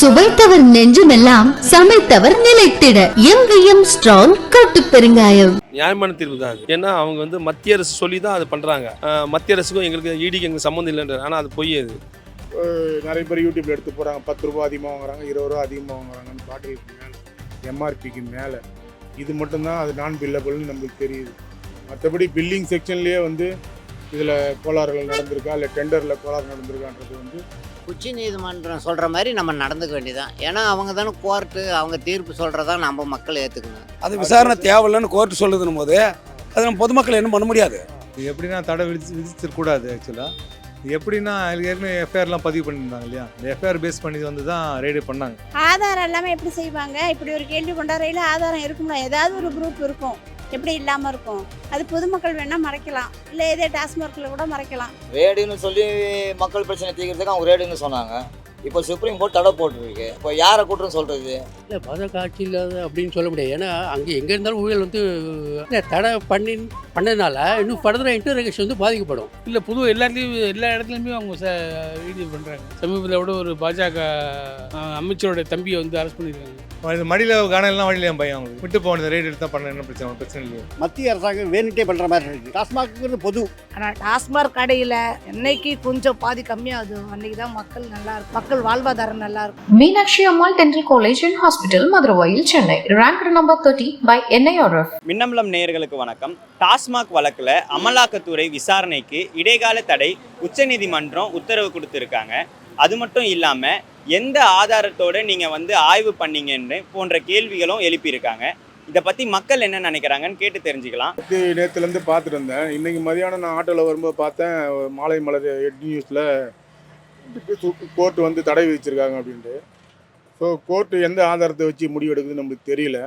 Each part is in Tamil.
சுவைத்தவர் நெஞ்சுமெல்லாம் சமைத்தவர் நிலைத்திட. எங்கேயும் ஸ்ட்ராங் கட்டு பெருங்காயம். நியாயமான தீர்வு தான் அது. ஏன்னா அவங்க வந்து மத்திய அரசு சொல்லி தான் அது பண்ணுறாங்க மத்திய அரசுக்கும் எங்களுக்கு ஈடிக்கு எங்களுக்கு சம்மந்தம் இல்லைன்ற ஆனால் அது பொய் அது. நிறைய பேர் யூடியூப்ல எடுத்து போகிறாங்க பத்து ரூபா அதிகமாக வாங்குறாங்க இருபது ரூபா அதிகமாக வாங்குறாங்கன்னு பாட்டிலுக்கு மேலே எம்ஆர்பிக்கு மேலே. இது மட்டும்தான் அது நான் பில்லபிள்னு நம்மளுக்கு தெரியுது. மற்றபடி பில்லிங் செக்ஷன்லேயே வந்து இதில் கோளாறுகள் நடந்திருக்கா? இல்லை டெண்டரில் கோளாறு நடந்திருக்கான்றது வந்து உச்ச நீதிமன்றம் சொல்கிற மாதிரி நம்ம நடந்துக்க வேண்டியதான் ஏன்னா அவங்க தானே கோர்ட்டு அவங்க தீர்ப்பு சொல்கிறதா நம்ம மக்கள் ஏற்றுக்கணும் அது விசாரணை தேவையில்லைன்னு கோர்ட்டு சொல்லுதுன்னு போது அது நம்ம பொதுமக்கள் என்ன பண்ண முடியாது? இது எப்படின்னா தடை விதிச்சு விதிச்சிருக்கூடாது ஆக்சுவலாக இது எப்படின்னா ஏற்கனவே எஃப்ஐஆர்லாம் பதிவு பண்ணியிருந்தாங்க இல்லையா? இந்த எஃப்ஐஆர் பேஸ் பண்ணி வந்து தான் ரெய்டு பண்ணாங்க. ஆதாரம் இல்லாமல் எப்படி செய்வாங்க? இப்படி ஒரு கேள்வி கொண்டாடுறையில் ஆதாரம் இருக்கும்ல ஏதாவது ஒரு குரூப் இருக்கும். எப்படி இல்லாமல் இருக்கும்? அது பொதுமக்கள் வேணால் மறைக்கலாம். இல்லை இதே டாஸ்மார்க்கில் கூட மறைக்கலாம். ரேடுன்னு சொல்லி மக்கள் பிரச்சனை தீர்க்கிறதுக்கு அவங்க ரேடுன்னு சொன்னாங்க. இப்போ சுப்ரீம் கோர்ட் தடை போட்டிருக்கு. இப்போ யாரை கூட்டுன்னு சொல்றது? இல்லை பாஜக ஆட்சி இல்லாத அப்படின்னு சொல்ல முடியாது. ஏன்னா அங்கே எங்கே இருந்தாலும் ஊழல் வந்து தடை பண்ணி பண்ணதுனால இன்னும் ஃபர்தராக இன்டர்கேஷன் வந்து பாதிக்கப்படும். இல்லை புது எல்லாத்துலேயும் எல்லா இடத்துலையுமே அவங்க ச இது பண்ணுறாங்க சமீபத்தில் கூட ஒரு பாஜக அமைச்சரோட தம்பியை வந்து அரெஸ்ட் பண்ணியிருக்காங்க இது மடியில் காணலாம் வழியில பையன் அவங்களுக்கு. விட்டு போனது ரெய்டு எடுத்தா பண்ண என்ன பிரச்சனை பிரச்சனை இல்லையா. மத்திய அரசாங்கம் வேணுட்டே பண்ணுற மாதிரி இருக்கு. டாஸ்மாக்ங்கிறது பொது. ஆனால் டாஸ்மார்க் கடையில் என்னைக்கு கொஞ்சம் பாதி கம்மியாகுது. அன்னைக்கு தான் மக்கள் நல்லா இருக்கும் மக்கள் வாழ்வாதாரம் நல்லா இருக்கும் Meenakshi Ammal dental college and hospital Maduravoyal Chennai. Rank number thirty by NIRF Minnambalam நேயர்களுக்கு வணக்கம். டாஸ்மாக் வழக்கில் அமலாக்கத்துறை விசாரணைக்கு இடைக்கால தடை உச்சநீதிமன்றம் உத்தரவு கொடுத்துருக்காங்க. அது மட்டும் இல்லாமல் எந்த ஆதாரத்தோட நீங்கள் வந்து ஆய்வு பண்ணீங்கன்னு போன்ற கேள்விகளும் எழுப்பியிருக்காங்க. இதை பற்றி மக்கள் என்ன நினைக்கிறாங்கன்னு கேட்டு தெரிஞ்சுக்கலாம். நேற்றுலேருந்து பார்த்துட்டு இருந்தேன். இன்றைக்கி மதியானம் நான் ஆட்டோவில் வரும்போது பார்த்தேன் மாலை மலர் ஹெட் நியூஸில் கோர்ட்டு வந்து தடை விதிச்சிருக்காங்க அப்படின்ட்டு. ஸோ கோர்ட்டு எந்த ஆதாரத்தை வச்சு முடிவெடுக்குதுன்னு நம்மளுக்கு தெரியல.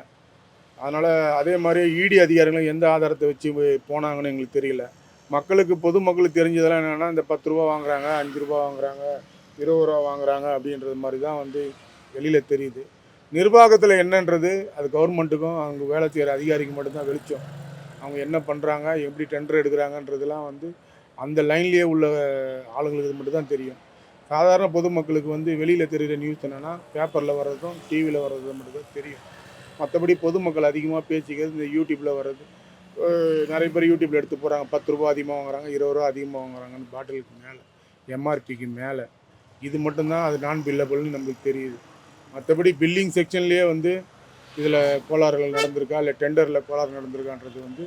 அதனால் அதே மாதிரி இடி அதிகாரிகளும் எந்த ஆதாரத்தை வச்சு போனாங்கன்னு எங்களுக்கு தெரியல. மக்களுக்கு பொதுமக்களுக்கு தெரிஞ்சதெல்லாம் என்னென்னா இந்த பத்து ரூபா வாங்குறாங்க அஞ்சு ரூபா வாங்குறாங்க. இருபது ரூபா வாங்குறாங்க அப்படின்றது மாதிரி தான் வந்து வெளியில் தெரியுது. நிர்வாகத்தில் என்னன்றது அது கவர்மெண்ட்டுக்கும் அவங்க வேலை செய்கிற அதிகாரிக்கு மட்டும்தான் வெளிச்சம். அவங்க என்ன பண்ணுறாங்க எப்படி டெண்டர் எடுக்கிறாங்கன்றதுலாம் வந்து அந்த லைன்லேயே உள்ள ஆளுங்களுக்கு மட்டும்தான் தெரியும். சாதாரண பொதுமக்களுக்கு வந்து வெளியில் தெரிகிற நியூஸ் என்னென்னா பேப்பரில் வர்றதும் டிவியில் வர்றதும் மட்டும்தான் தெரியும். மற்றபடி பொதுமக்கள் அதிகமாக பேசிக்கிறது இந்த யூடியூப்பில் வர்றது. நிறைய பேர் யூடியூப்பில் எடுத்து போகிறாங்க பத்து ரூபா அதிகமாக வாங்குறாங்க இருபது ரூபா அதிகமாக வாங்குறாங்கன்னு பாட்டிலுக்கு மேலே எம்ஆர்பிக்கு மேலே. இது மட்டும்தான் அது நான் பில்லபிள்னு நம்மளுக்கு தெரியுது. மற்றபடி பில்லிங் செக்ஷன்லேயே வந்து இதில் கோளாறுகள் நடந்திருக்கா? இல்லை டெண்டரில் கோளாறு நடந்திருக்கான்றது வந்து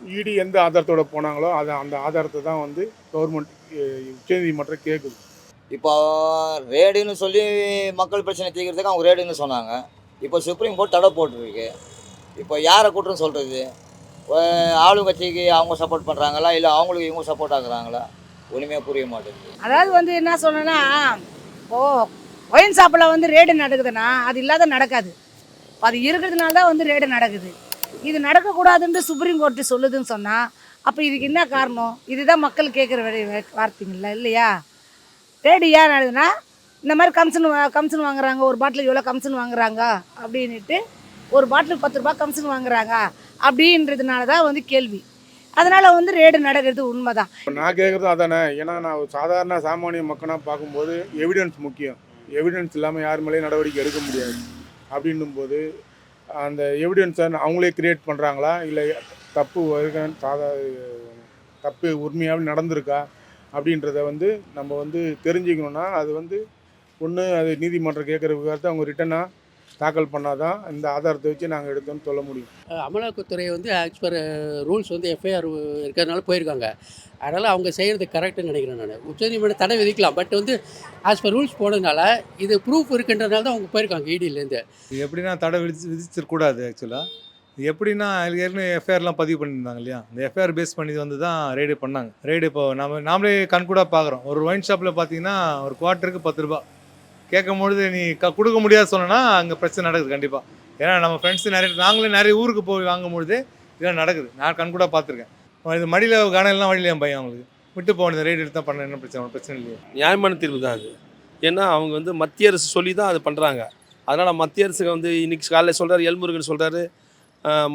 இடி எந்த ஆதாரத்தோட போனாங்களோ அதை அந்த ஆதாரத்தை தான் வந்து கவர்மெண்ட் உச்சநீதிமன்றம் கேட்குது இப்போ ரேடுன்னு சொல்லி மக்கள் பிரச்சனை தீர்க்கிறதுக்கு அவங்க ரேடுன்னு சொன்னாங்க. இப்போ சுப்ரீம் கோர்ட் தடை போட்டிருக்கு. இப்போ யாரை கூட்டுன்னு சொல்கிறது ஆளுங்கட்சிக்கு அவங்க சப்போர்ட் பண்ணுறாங்களா இல்லை அவங்களுக்கு இவங்க சப்போர்ட் ஆகுறாங்களா ஒன்றுமே புரிய மாட்டேங்குது. அதாவது வந்து என்ன சொன்னேன்னா ஓ ஒயின் ஷாப்பில் வந்து ரேடு நடக்குதுன்னா அது இல்லாத நடக்காது. அது இருக்கிறதுனால தான் வந்து ரேடு நடக்குது. இது நடக்கக்கூடாதுன்ட்டு சுப்ரீம் கோர்ட்டு சொல்லுதுன்னு சொன்னால் அப்போ இதுக்கு என்ன காரணம்? இதுதான் மக்கள் கேட்குற வார்த்தைங்களா இல்லையா? ரேடு ஏன் நடக்குதுன்னா இந்த மாதிரி கமிஷன் கமிஷன் வாங்குறாங்க ஒரு பாட்டிலுக்கு எவ்வளோ கமிஷன் வாங்குறாங்க அப்படின்ட்டு ஒரு பாட்டிலுக்கு பத்து ரூபாய் கமிஷன் வாங்குறாங்க அப்படின்றதுனால தான் வந்து கேள்வி. அதனால் வந்து ரேடு நடக்கிறது உண்மைதான். இப்போ நான் கேட்குறதும் அதானே? ஏன்னா நான் ஒரு சாதாரண சாமானிய மக்களாக பார்க்கும்போது எவிடன்ஸ் முக்கியம். எவிடன்ஸ் இல்லாமல் யார் மேலேயும் நடவடிக்கை எடுக்க முடியாது. அப்படின்னும் போது அந்த எவிடன்ஸை அவங்களே கிரியேட் பண்ணுறாங்களா இல்லை தப்பு வருக சாதா தப்பு உரிமையாக நடந்திருக்கா? அப்படின்றத வந்து நம்ம வந்து தெரிஞ்சுக்கணுன்னா அது வந்து ஒன்று அது நீதிமன்றம் கேட்குற விவகாரத்தை அவங்க ரிட்டனாக தாக்கல் பண்ணாதான் இந்த ஆதாரத்தை வச்சு நாங்கள் எடுத்தோம்னு சொல்ல முடியும். அமலாக்கத்துறை வந்து ஆஸ் பர் ரூல்ஸ் வந்து எஃப்ஐஆர் இருக்கிறதுனால போயிருக்காங்க. அதனால் அவங்க செய்கிறது கரெக்டுன்னு நினைக்கிறேன் நான். உச்சநீதிமன்றம் தடை விதிக்கலாம். பட் வந்து ஆஸ் பர் ரூல்ஸ் போனதுனால இது ப்ரூஃப் இருக்குன்றதுனால தான் அவங்க போயிருக்காங்க இடியிலேருந்து இது எப்படின்னா தடை விதிச்சு விதிச்சிருக்கூடாது ஆக்சுவலாக இது எப்படின்னா ஏற்கனவே எஃப்ஐஆர்லாம் பதிவு பண்ணியிருந்தாங்க இல்லையா? இந்த எஃப்ஐஆர் பேஸ் பண்ணி வந்து தான் ரெய்டு பண்ணாங்க. ரெய்டு இப்போ நம்ம நாமளே கண்கூடாக பார்க்குறோம். ஒரு ஒயின் ஷாப்பில் பார்த்தீங்கன்னா ஒரு குவார்ட்டருக்கு பத்து ரூபா கேட்கும்பொழுது நீ க கொடுக்க முடியாது சொன்னா அங்கே பிரச்சனை நடக்குது கண்டிப்பாக ஏன்னா நம்ம ஃப்ரெண்ட்ஸ் நிறைய நாங்களே நிறைய ஊருக்கு போய் வாங்கும்பொழுது இதெல்லாம் நடக்குது. நான் கண் கூட பார்த்துருக்கேன். இது மடியில் கனெல்லாம் வழியில என் பையன் அவங்களுக்கு. விட்டு போனது எடுத்து தான் பண்ண என்ன பிரச்சனை? பிரச்சனை இல்லையா. நியாயமான தீர்வு தான் அது. ஏன்னா அவங்க வந்து மத்திய அரசு சொல்லி தான் அது பண்ணுறாங்க அதனால் மத்திய அரசுக்கு வந்து இன்றைக்கி காலையில் சொல்கிறார் எல்முருகன் சொல்கிறாரு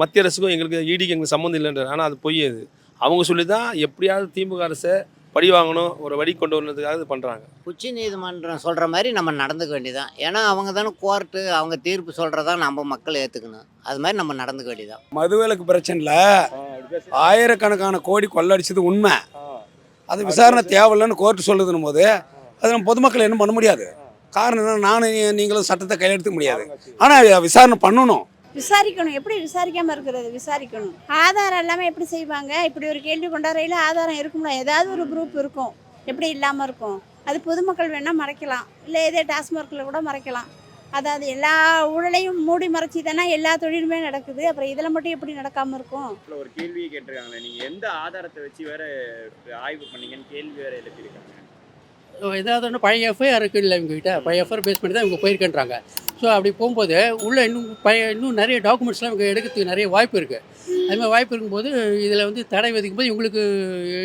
மத்திய அரசுக்கும் எங்களுக்கு ஈடிக்கு எங்களுக்கு சம்மந்தம் இல்லைன்றார். ஆனால் அது பொய் அது. அவங்க சொல்லி தான் எப்படியாவது திமுக அரசை பழி வாங்கணும் ஒரு வழி கொண்டு வரணுன்றதுக்காக இது பண்ணுறாங்க உச்ச நீதிமன்றம் சொல்கிற மாதிரி நம்ம நடந்துக்க வேண்டியதான் ஏன்னா அவங்க தானே கோர்ட்டு அவங்க தீர்ப்பு சொல்கிறதா நம்ம மக்கள் ஏற்றுக்கணும் அது மாதிரி நம்ம நடந்துக்க வேண்டியதான் மதுவிலக்கு பிரச்சனையில் ஆயிரக்கணக்கான கோடி கொள்ளடிச்சது உண்மை. அது விசாரணை தேவையில்லைன்னு கோர்ட்டு சொல்லுதுன்னு போது அது நம்ம பொதுமக்கள் என்ன பண்ண முடியாது? காரணம் என்ன நானும் நீங்களும் சட்டத்தை கையில் எடுத்துக்க முடியாது ஆனால் விசாரணை பண்ணணும். விசாரிக்கணும். எப்படி விசாரிக்காமல் இருக்கிறது? விசாரிக்கணும். ஆதாரம் இல்லாமல் எப்படி செய்வாங்க? இப்படி ஒரு கேள்வி கொண்டாடுறையில் ஆதாரம் இருக்கும்ல? ஏதாவது ஒரு குரூப் இருக்கும். எப்படி இல்லாமல் இருக்கும்? அது பொதுமக்கள் வேணால் மறைக்கலாம். இல்லை இதே டாஸ்மார்க்கில் கூட மறைக்கலாம். அதாவது எல்லா ஊழலையும் மூடி மறைச்சி தானே எல்லா தொழிலுமே நடக்குது. அப்புறம் இதில் மட்டும் எப்படி நடக்காமல் இருக்கும்? ஒரு கேள்வியை கேட்டிருக்காங்களே. நீங்க எந்த ஆதாரத்தை வச்சு வேற ஆய்வு பண்ணீங்கன்னு கேள்வி வேற எழுப்பியிருக்காங்க. ஏதாவது ஒன்று பழைய எஃப்ஐஆர் இருக்குது இல்லை இவங்ககிட்ட. பழைய எஃப்ஐஆர் பேஸ் பண்ணி தான் இவங்க போயிருக்கேன்றாங்க. ஸோ அப்படி போகும்போது உள்ளே இன்னும் பழைய இன்னும் நிறைய டாக்குமெண்ட்ஸ்லாம் இவங்க எடுக்கிறதுக்கு நிறைய வாய்ப்பு இருக்குது அது மாதிரி வாய்ப்பு இருக்கும்போது இதில் வந்து தடை விதிக்கும் போது இவங்களுக்கு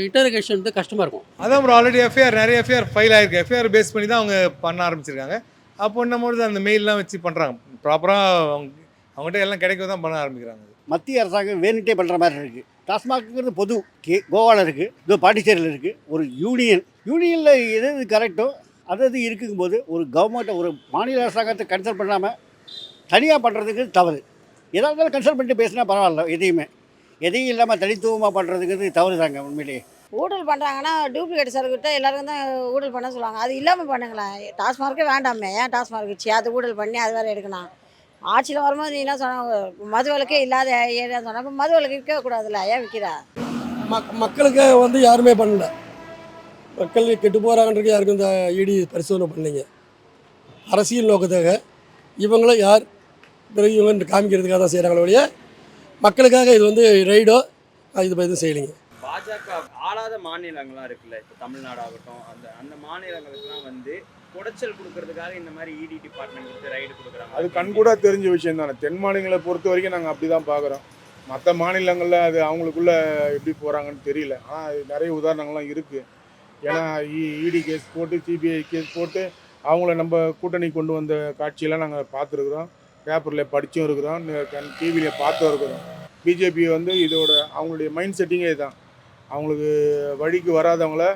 இன்டர்கேஷன் வந்து கஷ்டமாக இருக்கும். அதான் ப்ரோ ஆல்ரெடி எஃப்ஐஆர் நிறைய எஃப்ஐஆர் ஃபைல் ஆயிருக்கு. எஃப்ஐஆர் பேஸ் பண்ணி தான் அவங்க பண்ண ஆரம்பிச்சிருக்காங்க. அப்போ என்னமோது அந்த மெயிலெலாம் வச்சு பண்ணுறாங்க ப்ராப்பராக அவங்க அவங்ககிட்ட எல்லாம் கிடைக்க தான் பண்ண ஆரம்பிக்கிறாங்க. மத்திய அரசாங்கம் வேணுட்டே பண்ணுற மாதிரி இருக்குது டாஸ்மாக்ங்கிறது பொது கே கோவாவில் இருக்குது இதோ பாண்டிச்சேரியில் இருக்குது ஒரு யூனியன் யூனியனில் எது எது கரெக்டோ அது அது இருக்குங்கும்போது ஒரு கவர்மெண்ட்டை ஒரு மாநில அரசாங்கத்தை கன்சல்ட் பண்ணாமல் தனியாக பண்ணுறதுக்கு தவறு. எதாக இருந்தாலும் கன்சல்ட் பண்ணிட்டு பேசினா பரவாயில்ல எதையுமே. எதையும் இல்லாமல் தனித்துவமாக பண்ணுறதுக்கு தவறு தாங்க உண்மையிலேயே. ஊழல் பண்ணுறாங்கன்னா டூப்ளிகேட் சர்க்கிட்ட எல்லாருக்கும் தான் ஊழல் பண்ண சொல்லுவாங்க. அது இல்லாமல் பண்ணுங்களேன். டாஸ்மார்க்கே வேண்டாமே. ஏன் டாஸ்மார்க் வச்சு அது ஊழல் பண்ணி அது வேறு எடுக்கணும் ஆட்சியில் வரும்போது நீ என்ன சொன்ன? மது விலக்கே இல்லாத ஏரியா சொன்ன. அப்போ மது விலக்கு விற்கக்கூடாதுல்ல ஏன் விற்கிறா மக் மக்களுக்கு வந்து யாருமே பண்ணல. மக்கள் கெட்டு போகிறாங்கன்றது யாருக்கும் இந்த இடி பரிசோதனை பண்ணலைங்க. அரசியல் நோக்கத்துக்காக இவங்களும் யார் இவங்க காமிக்கிறதுக்காக தான் செய்கிறாங்களே ஒழிய மக்களுக்காக இது வந்து ரைடோ இது எதுவும் செய்யலைங்க. பாஜக ஆளாத மாநிலங்கள்லாம் இருக்குல்ல இப்போ தமிழ்நாடு ஆகட்டும் அந்த அந்த மாநிலங்களுக்குலாம் வந்து குடைச்சல் கொடுக்கறதுக்காக இந்த மாதிரி இடி டிபார்ட்மெண்ட் கொடுத்து ரைடு கொடுக்குறாங்க. அது கண்கூட தெரிஞ்ச விஷயம் தானே. தென் மாநிலங்களை பொறுத்த வரைக்கும் நாங்கள் அப்படி தான் பார்க்குறோம் மற்ற மாநிலங்களில் அது அவங்களுக்குள்ள எப்படி போகிறாங்கன்னு தெரியல. ஆனால் அது நிறைய உதாரணங்கள்லாம் இருக்குது ஏன்னா e, இடி கேஸ் போட்டு சிபிஐ கேஸ் போட்டு அவங்கள நம்ம கூட்டணி கொண்டு வந்த காட்சியெல்லாம் நாங்கள் பார்த்துருக்குறோம். பேப்பரில் படித்தும் இருக்கிறோம். டிவியில் பார்த்தும் இருக்கிறோம். பிஜேபி வந்து இதோட அவங்களுடைய மைண்ட் செட்டிங்கே இதுதான் அவங்களுக்கு வழிக்கு வராதவங்கள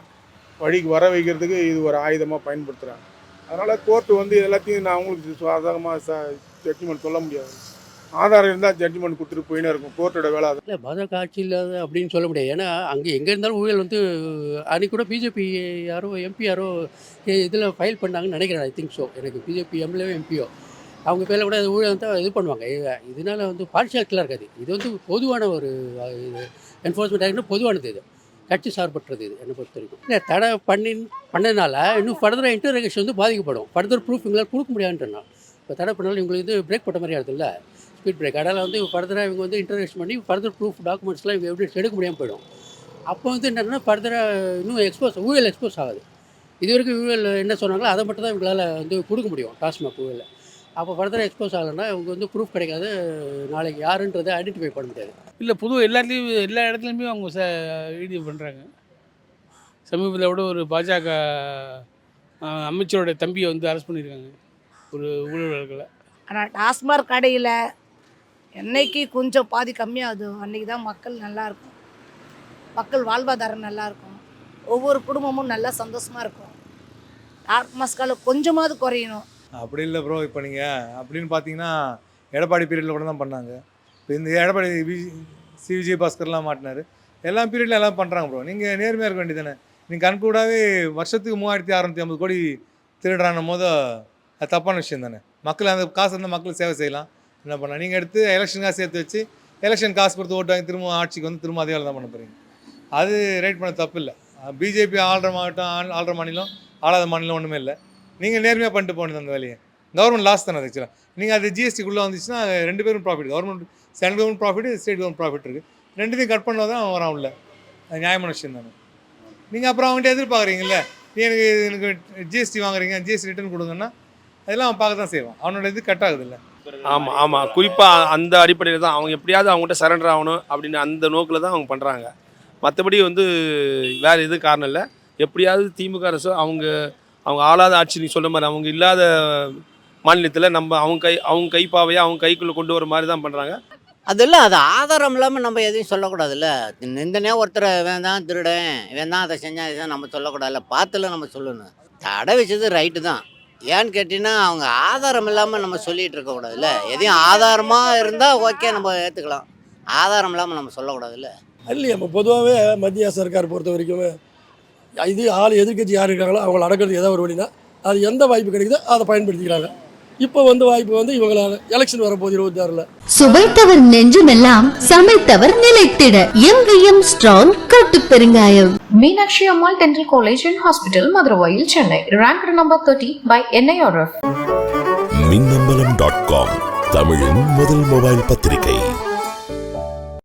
வழிக்கு வர வைக்கிறதுக்கு இது ஒரு ஆயுதமாக பயன்படுத்துகிறாங்க அதனால் கோர்ட்டு வந்து எல்லாத்தையும் நான் அவங்களுக்கு சாதகமாக ச ஜட்ஜ்மெண்ட் சொல்ல முடியாது. ஆதாரம் இருந்தால் ஜட்ஜ்மெண்ட் கொடுத்துட்டு போயினே இருக்கும். கோர்ட்டோட வேலை அது. இல்லை பாஜக ஆட்சி இல்லாத அப்படின்னு சொல்ல முடியாது. ஏன்னா அங்கே எங்கே இருந்தாலும் ஊழல் வந்து அன்றைக்கி கூட பிஜேபி யாரோ எம்பி யாரோ இதில் ஃபைல் பண்ணாங்கன்னு நினைக்கிறேன் ஐ திங்க் ஸோ எனக்கு பிஜேபி எம்எல்ஏ எம்பியோ அவங்க பேரில் கூட ஊழல் வந்து இது பண்ணுவாங்க. இதனால் வந்து வந்து பார்ஷியாலிட்டிலாம் இருக்காது. இது வந்து பொதுவான ஒரு இது என்ஃபோர்ஸ்மெண்ட் ஆக்ட்னா பொதுவானது இது. கட்சி சார்பற்றது இது என்னை பொறுத்த வரைக்கும். இல்லை தடை பண்ணி பண்ணதுனால இன்னும் ஃபர்தராக இன்டர்கேஷன் வந்து பாதிக்கப்படும். ஃபர்தர் ப்ரூஃப் எங்களால் கொடுக்க முடியாதுன்றனா இப்போ தடை பண்ணாலும் இவங்களுக்கு இது பிரேக் போட்ட மாதிரி ஆகுதுல்ல ஸ்பீட் பிரேக் அதனால் வந்து ஃபர்தராக இவங்க வந்து இன்டர்கேஷன் பண்ணி ஃபர்தர் ப்ரூஃப் டாக்குமெண்ட்ஸ்லாம் இவங்க எவிடன்ஸ் எடுக்க முடியாமல் போயிடும். அப்போ வந்து என்னென்னா ஃபர்தராக இன்னும் எக்ஸ்போஸ் ஊழல் எக்ஸ்போஸ் ஆகுது. இது வரைக்கும் ஊழல் என்ன சொன்னாங்களோ அதை மட்டும் தான் இவங்களால் வந்து கொடுக்க முடியும். டாஸ்மாக் ஊழலை. அப்போ ஃபர்தராக எக்ஸ்போஸ் ஆகலைன்னா இவங்க வந்து ப்ரூஃப் கிடைக்காது. நாளைக்கு யாருன்றதை ஐடென்டிஃபை பண்ண முடியாது. இல்லை புது எல்லாத்துலேயும் எல்லா இடத்துலையுமே அவங்க ச இடி பண்ணுறாங்க சமீபத்தில் கூட ஒரு பாஜக அமைச்சரோட தம்பியை வந்து அரெஸ்ட் பண்ணியிருக்காங்க ஒரு ஊழல் வழக்கில் ஆனால் டாஸ்மாக் கடையில் என்னைக்கு கொஞ்சம் பாதி கம்மியாகுதோ அன்றைக்கி தான் மக்கள் நல்லா இருக்கும். மக்கள் வாழ்வாதாரம் நல்லா இருக்கும். ஒவ்வொரு குடும்பமும் நல்லா சந்தோஷமாக இருக்கும். டாஸ்மாஸ்கால கொஞ்சமாவது குறையணும். அப்படி இல்லை ப்ரோ இப்போ நீங்கள் அப்படின்னு பார்த்தீங்கன்னா எடப்பாடி பீரியடில் கூட தான் பண்ணாங்க. இப்போ இந்த எடப்பாடி வி சி விஜய் பாஸ்கர்லாம் மாட்டினார். எல்லா பீரியடில் எல்லாம் பண்ணுறாங்க ப்ரோ நீங்கள் நேர்மையாக இருக்க வேண்டியதானே நீங்கள் கண்கூடாவே வருஷத்துக்கு மூவாயிரத்தி அறநூற்றி ஐம்பது கோடி திருடுறான போது அது தப்பான விஷயம் தானே. மக்கள் அந்த காசு இருந்தால் மக்கள் சேவை செய்யலாம். என்ன பண்ணலாம்? நீங்கள் எடுத்து எலெக்ஷனுக்காக சேர்த்து வச்சு எலெக்ஷன் காசு கொடுத்து ஓட்டு வாங்கி திரும்ப ஆட்சிக்கு வந்து திரும்ப அதே வேலை தான் பண்ண போகிறீங்க அது ரைட் பண்ண தப்பு இல்லை. பிஜேபி ஆள்ற மாவட்டம் ஆள் ஆள்ற மாநிலம் ஆளாத மாநிலம் ஒன்றுமே இல்லை. நீங்கள் நேர்மையாக பண்ணிட்டு போனது அந்த வேலையை. கவர்மெண்ட் லாஸ் தானே அது ஆக்சுவலாக நீங்கள் அது ஜிஎஸ்டிக்குள்ளே வந்துச்சுன்னா ரெண்டு பேரும் profit government central government profit state government profit இருக்குது ரெண்டுத்தையும் கட் பண்ணால் தான் அவன் வரான் உள்ள அது நியாயமான விஷயம் தானே. நீங்கள் அப்புறம் அவன்கிட்ட எதிர்பார்க்குறீங்கல்ல நீ எனக்கு எனக்கு ஜிஎஸ்டி வாங்குறீங்க ஜிஎஸ்டி ரிட்டர்ன் கொடுங்கன்னா அதெல்லாம் அவன் பார்க்க தான் செய்வான். அவனோட இது கட் ஆகுதுல்ல. ஆமாம் ஆமாம் குறிப்பாக அந்த அடிப்படையில் தான் அவங்க எப்படியாவது அவங்ககிட்ட சரண்டர் ஆகணும் அப்படின்னு அந்த நோக்கில் தான் அவங்க பண்ணுறாங்க மற்றபடி வந்து வேறு எதுவும் காரணம் இல்லை. எப்படியாவது திமுக அரசு அவங்க அவங்க ஆளாத ஆட்சி நீ சொன்ன மாதிரி அவங்க இல்லாத மாநிலத்தில் நம்ம அவங்க கை அவங்க கைப்பாவையாக அவங்க கைக்குள்ளே கொண்டு வர மாதிரி தான் பண்ணுறாங்க அது இல்லை அது ஆதாரம் இல்லாமல் நம்ம எதையும் சொல்லக்கூடாதுல்ல. நிந்தனே ஒருத்தர் தான் திருடன் இவன் தான் அதை செஞ்சான் இதை நம்ம சொல்லக்கூடாதுல்ல. பார்த்துல நம்ம சொல்லணும். தடை வச்சது ரைட்டு தான். ஏன்னு கேட்டிங்கன்னா அவங்க ஆதாரம் இல்லாமல் நம்ம சொல்லிகிட்டு இருக்கக்கூடாதுல்ல எதையும் ஆதாரமாக இருந்தால் ஓகே நம்ம ஏற்றுக்கலாம் ஆதாரம் இல்லாமல் நம்ம சொல்லக்கூடாதுல்ல. இல்லையா இப்போ பொதுவாகவே மத்திய சர்க்கார் பொறுத்த வரைக்கும். இது ஆள் எதிர்க்கட்சி யார் இருக்காங்களோ அவங்கள அடக்கிறது ஏதாவது ஒரு வழினா அது எந்த வாய்ப்பு கிடைக்குதோ அதை பயன்படுத்திக்கிறாங்க. இப்போ வந்து வாய்ப்பு வந்து இவங்களால எலெக்ஷன் வரப்போகுது இருபத்தி ஆறில் சுவைத்தவர் நெஞ்சுமெல்லாம் சமைத்தவர் நிலைத்திட. எங்கேயும் ஸ்ட்ராங் கட்டு பெருங்காயம். Meenakshi Ammal Dental College and Hospital, Madurai, Chennai. Ranked number 30 by NIRF. Minnambalam dot com தமிழின் முதல் மொபைல் பத்திரிகை.